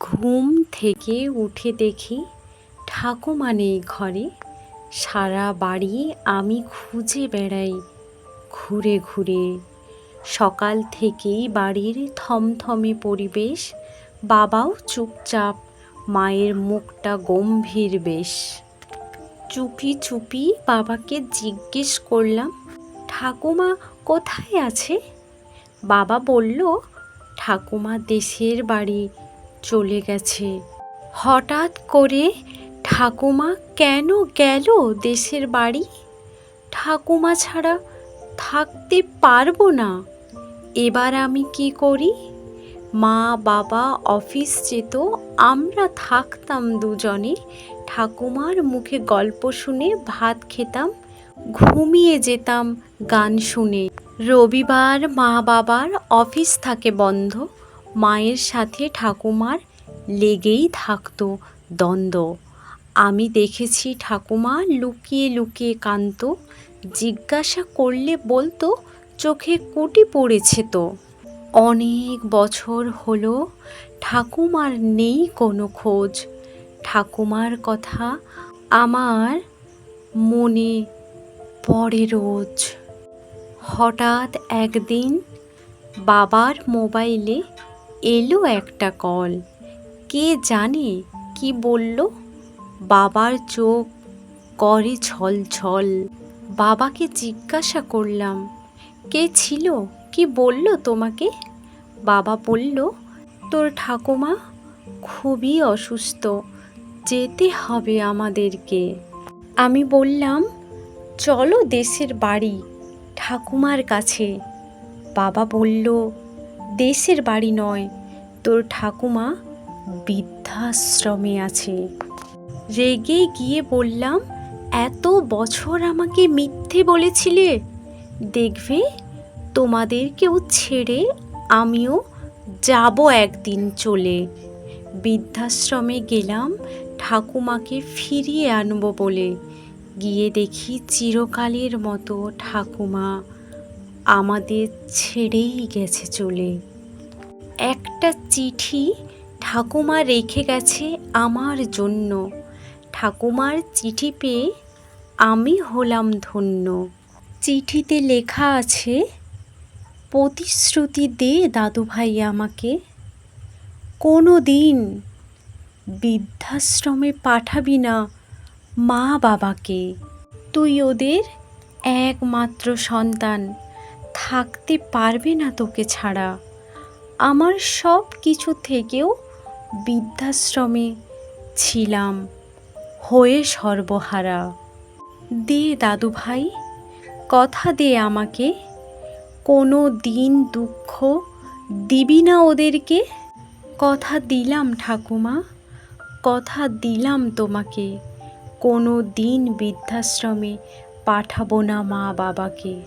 ঘুম থেকে উঠে দেখি ঠাকুমা নেই ঘরে। সারা বাড়ি আমি খুঁজে বেড়াই ঘুরে ঘুরে। সকাল থেকেই বাড়ির থমথমে পরিবেশ, বাবাও চুপচাপ, মায়ের মুখটা গম্ভীর বেশ। চুপি চুপি বাবাকে জিজ্ঞেস করলাম, ঠাকুমা কোথায় আছে? বাবা বলল, ঠাকুমা দেশের বাড়ি চলে গেছে। হঠাৎ করে ঠাকুমা কেন গেল দেশের বাড়ি? ঠাকুমা ছাড়া থাকতে পারব না। এবার আমি কি করি? মা, বাবা, অফিস যেত, আমরা থাকতাম দুজনে। ঠাকুমার মুখে গল্প শুনে ভাত খেতাম, ঘুমিয়ে যেতাম গান শুনে। রবিবার মা বাবার অফিস থাকে বন্ধ। মায়ের সাথে ঠাকুমার লেগেই থাকতো দ্বন্দ্ব। আমি দেখেছি ঠাকুমা লুকিয়ে লুকিয়ে কাঁদতো, জিজ্ঞাসা করলে বলতো, চোখে কুটি পড়েছে তো। অনেক বছর হলো, ঠাকুমার নেই কোনো খোঁজ। ঠাকুমার কথা আমার মনে পড়ে রোজ। হঠাৎ একদিন বাবার মোবাইলে এলো একটা কল। কে জানে কি বলল? বাবার চোখ করে ছল ছল বাবাকে জিজ্ঞাসা করলাম, কে ছিল? কি বলল তোমাকে? বাবা বলল, তোর ঠাকুমা খুবই অসুস্থ, যেতে হবে আমাদেরকে। আমি বললাম, চলো দেশের বাড়ি, ঠাকুমার কাছে। বাবা বলল দেশের বাড়ি নয়, তোর ঠাকুমা বৃদ্ধাশ্রমে আছে। রেগে গিয়ে বললাম, এত বছর আমাকে মিথ্যে বলেছিলে। দেখবে তোমাদেরকেও ছেড়ে আমিও যাব একদিন চলে। বৃদ্ধাশ্রমে গেলাম, ঠাকুমাকে ফিরিয়ে আনব বলে। গিয়ে দেখি চিরকালের মতো ঠাকুমা আমাদের ছেড়েই গেছে চলে। একটা চিঠি ঠাকুমা রেখে গেছে আমার জন্য। ঠাকুমার চিঠি পেয়ে আমি হলাম ধন্য। চিঠিতে লেখা আছে, প্রতিশ্রুতি দে দাদু ভাই আমাকে। কোনো দিন বৃদ্ধাশ্রমে পাঠাবি না মা বাবাকে। তুই ওদের একমাত্র সন্তান, থাকতে পারবে না তোকে ছাড়া। আমার সব কিছু থেকেও বৃদ্ধাশ্রমে ছিলাম। হয়ে সর্বহারা। দে দাদু ভাই কথা দে আমাকে। কোনো দিন দুঃখ দিবি না ওদেরকে। কথা দিলাম ঠাকুমা, কথা দিলাম তোমাকে। কোনো দিন বৃদ্ধাশ্রমে পাঠাবো না মা বাবাকে